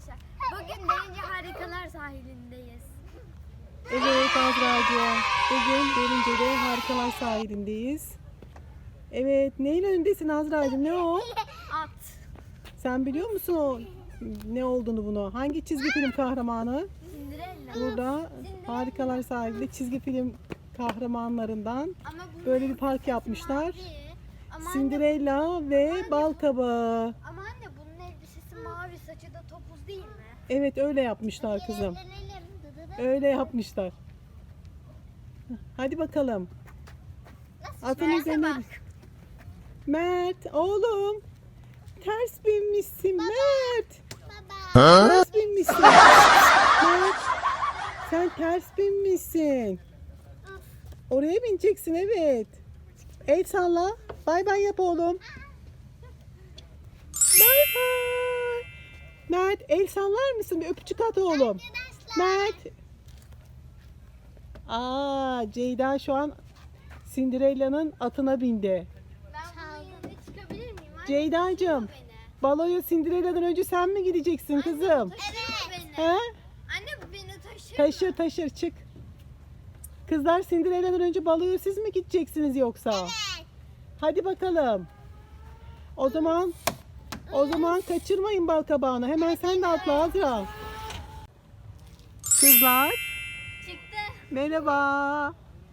arkadaşlar. Bugün Derince Harikalar sahilindeyiz. Evet Azra'cığım. Bugün Derince'de Harikalar sahilindeyiz. Evet neyin önündesin Azra'cığım ne o? At. Sen biliyor musun o ne olduğunu bunu? Hangi çizgi film kahramanı? Cinderella. Burada Harikalar sahilinde çizgi film kahramanlarından böyle bir park yapmışlar. Cinderella ve Balkabağı. ama Evet öyle yapmışlar kızım. Öyle yapmışlar. Hadi bakalım. Atın üzerine. bak. Mert oğlum. Ters binmişsin Mert. Huh? Ters binmişsin. Mert. Sen ters binmişsin. Oraya bineceksin evet. El salla. Bay bay yap oğlum. Mert el sallar mısın? Bir öpücük at oğlum. Mert. Aa Ceyda şu an Cinderella'nın atına bindi. Ben çıkabilir miyim? Anne, Ceyda'cığım. Baloya Cinderella'dan önce sen mi gideceksin kızım? Taşıyor beni. He? Anne bu beni taşır. Taşır taşır çık. Kızlar Cinderella'dan önce baloya siz mi gideceksiniz yoksa? Hadi bakalım. O zaman o zaman kaçırmayın bal kabağını. Hemen sen de atla Azra. Kızlar Çıktı. merhaba.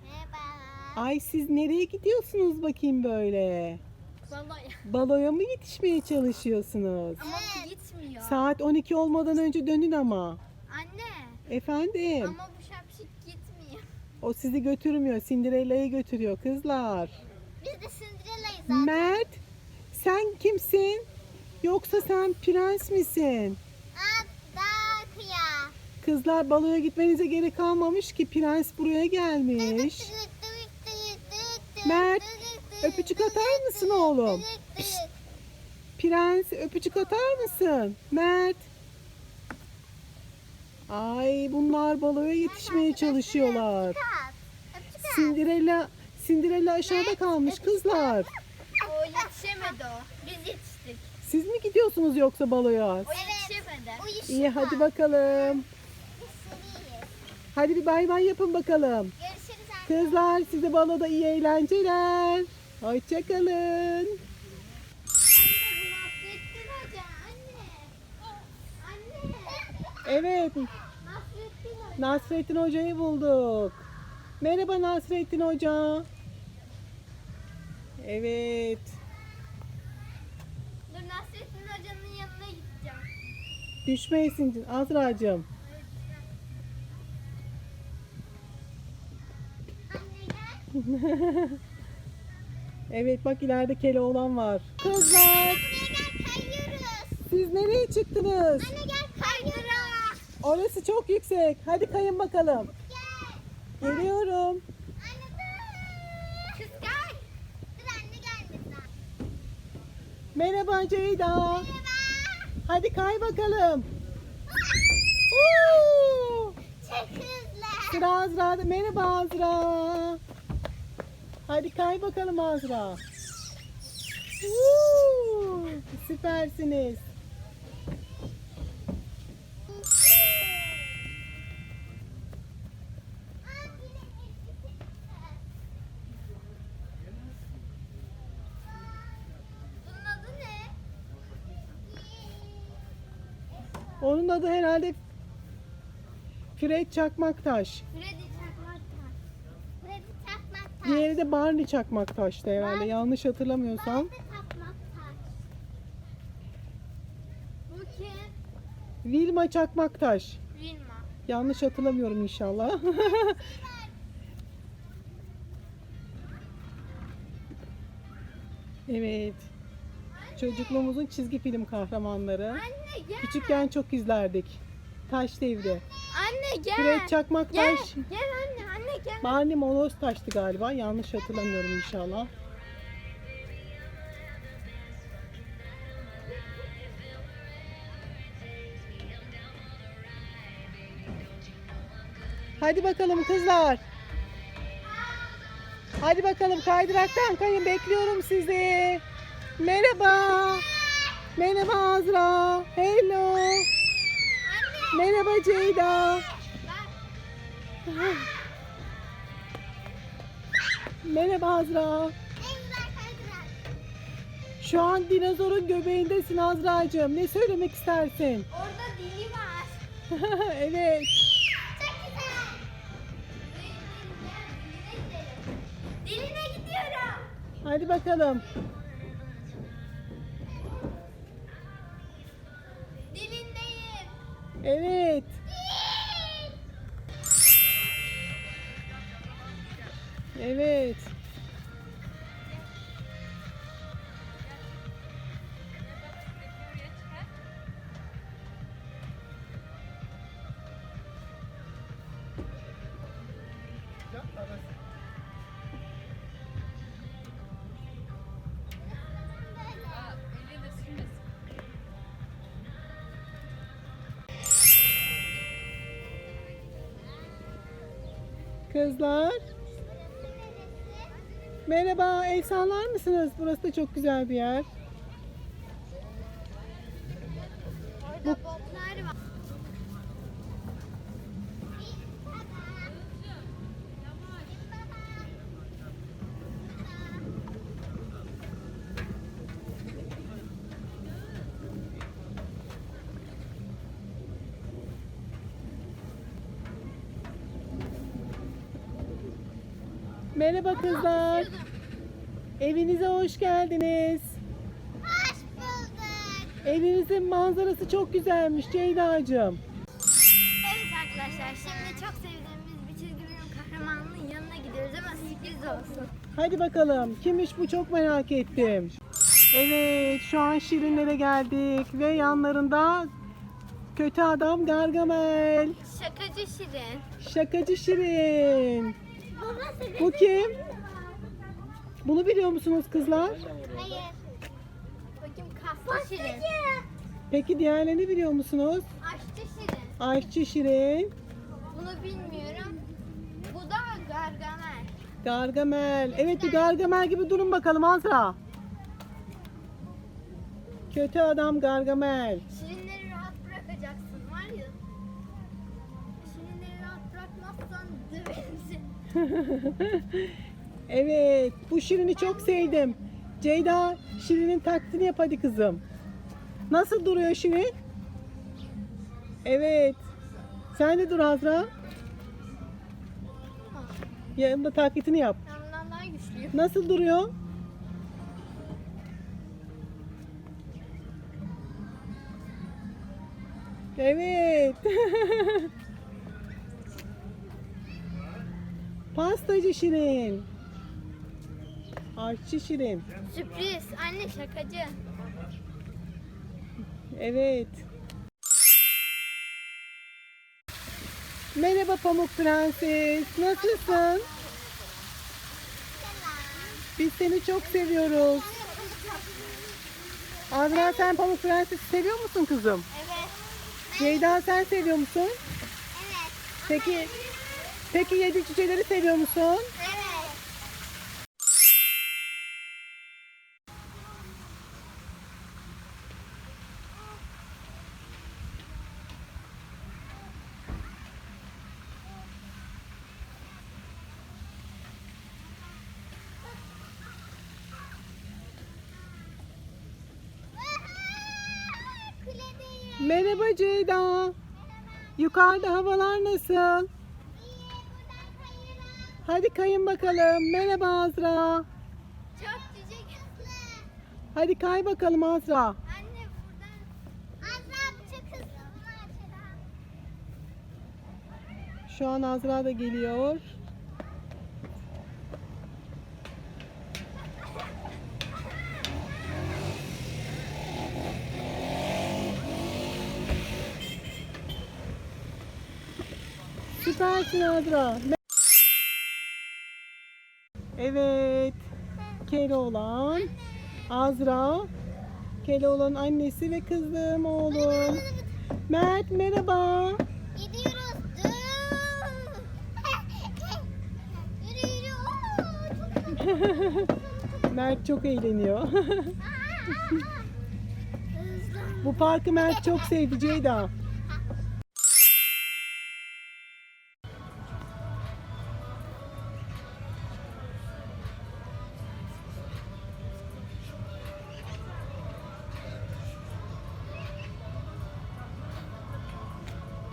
Merhaba. Ay siz nereye gidiyorsunuz bakayım böyle? Vallahi. Baloya mı yetişmeye çalışıyorsunuz? Ama bu gitmiyor. Saat 12 olmadan önce dönün ama. Anne. Efendim. Ama bu şapşik gitmiyor. O sizi götürmüyor. Cinderella'yı götürüyor kızlar. Biz de Cinderella'yız Mert sen kimsin? Yoksa sen prens misin? Kızlar baloya gitmenize gerek kalmamış ki prens buraya gelmiş. Mert öpücük atar mısın oğlum? Prens öpücük atar mısın? Mert. Ay bunlar baloya yetişmeye çalışıyorlar. Cinderella Cinderella aşağıda kalmış kızlar. O yetişemedi o. Biz yetiştik. Siz mi gidiyorsunuz yoksa baloya? Yetişemedi. İyi hadi bakalım. Hadi bir bay bay yapın bakalım. Görüşürüz anne. Kızlar size baloda iyi eğlenceler. Hoşçakalın. Anne bu Nasrettin Hoca. Anne. Anne. Evet. Nasrettin Hoca'yı bulduk. Merhaba Nasrettin Hoca. Evet. Nasrettin Hoca'nın yanına gideceğim. Düşmeyesin Azra'cığım. Anne gel. Evet bak ileride Keloğlan var. Kızlar kayıyoruz. siz nereye çıktınız? Anne gel kaydırak. Orası çok yüksek. Hadi kayın bakalım. Gel. Geliyorum. Anne dur. Kız gel. Dur anne gelmedi. Merhaba Ceyda. Merhaba. Hadi kay bakalım. Oo! Çok hızlı. Sıra Azra'da. Merhaba Azra. Hadi kay bakalım Azra. Oo! Süpersiniz. Onun adı herhalde Fred Çakmaktaş. Freddy Çakmaktaş. Freddy Çakmaktaş. Diğeri de Barney Çakmaktaş'tı herhalde. Yanlış hatırlamıyorsam. Freddy Çakmaktaş. Bu kim? Vilma Çakmaktaş. Vilma. Yanlış hatırlamıyorum inşallah. evet. Çocukluğumuzun çizgi film kahramanları. Anne gel. Küçükken çok izlerdik. Taş devri. Anne gel. Fred Gel. Çakmaktaş. Gel anne anne gel. Barney Moloz taştı galiba. Yanlış hatırlamıyorum inşallah. Hadi bakalım kızlar. Hadi bakalım kaydıraktan kayın bekliyorum sizi. Merhaba. Merhaba Azra. Hello. Merhaba Ceyda. Merhaba Azra. Şu an dinozorun göbeğindesin Azra'cığım. Ne söylemek istersin? Orada dili var. evet. Diline gidiyorum. Hadi bakalım. Evet. Evet. Kızlar. Merhaba, el sallar mısınız? Burası da çok güzel bir yer. Orada botlar var. Merhaba kızlar. Evinize hoş geldiniz. Hoş bulduk. Evinizin manzarası çok güzelmiş Ceyda'cığım. Evet arkadaşlar şimdi çok sevdiğimiz bir çizgi film kahramanının yanına gidiyoruz ama sürpriz olsun. Hadi bakalım. Kimmiş bu çok merak ettim. Evet şu an Şirinlere geldik ve yanlarında kötü adam Gargamel. Şakacı Şirin. Şakacı Şirin. Bu kim? Bunu biliyor musunuz kızlar? Hayır. Bakayım kaslı Şirin. Peki diğerlerini biliyor musunuz? Aşçı Şirin. Aşçı Şirin, Bunu bilmiyorum. Bu da Gargamel. Gargamel. Evet bir Gargamel gibi durun bakalım Azra. Kötü adam Gargamel. Şirinleri rahat bırakacaksın var ya. Şirinleri rahat bırakmazsan döversin. evet, bu Şirin'i çok sevdim. Ceyda, Şirin'in taklidini yap hadi kızım. Nasıl duruyor Şirin? Evet. Sen de dur Azra. Yanımda taklidini yap. Bundan daha güçlüyüm. Nasıl duruyor? Evet. Pastacı Şirin. Aşçı Şirin. Sürpriz. Anne şakacı. Evet. Merhaba Pamuk Prenses. Nasılsın? Biz seni çok seviyoruz. Azra sen Pamuk Prenses'i seviyor musun kızım? Evet. Ceyda sen seviyor musun? Evet. Peki Peki yedi cüceleri seviyor musun? Evet. Merhaba Ceyda. Yukarıda havalar nasıl? Hadi kayın bakalım. Merhaba Azra. Çok cüce hızlı. Hadi kay bakalım Azra. Anne buradan. Azra çok hızlı. Bunu açalım. Şu an Azra da geliyor. Süpersin Azra. Evet. Keloğlan, Azra, Keloğlan annesi ve kızım oğlum. Mert merhaba. Gidiyoruz. Dur. yürü yürü. Oo, çok hızlı. Mert çok eğleniyor. Bu parkı Mert çok sevdi Ceyda.